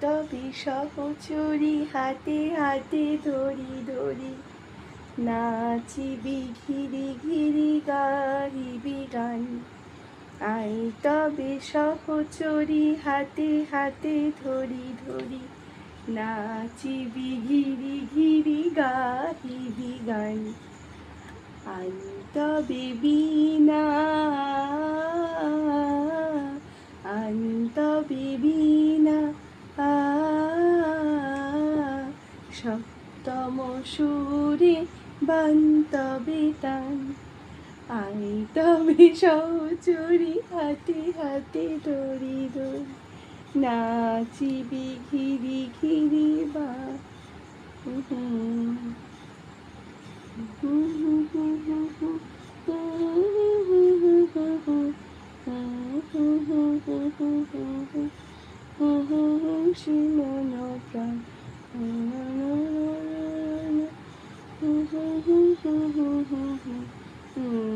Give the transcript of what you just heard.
তবে সহচরি হাতে হাতে ধরি ধরি। নাচিবি ঘিরি ঘিরি গাহিবি গান আই তবে সহচরি হাতে হাতে ধরি ধরি। নাচিবি ঘিরি ঘিরি গাহিবি গান আই তবে বিনা আই তবে বিনা। সপ্তম সুরে বান্তবে তান আই তবে সহচরি হাতে হাতে ধরি ধরি নাচিবি ঘিরি ঘিরি বা প্রাণ Mm-hmm. mm-hmm. mm-hmm. mm-hmm.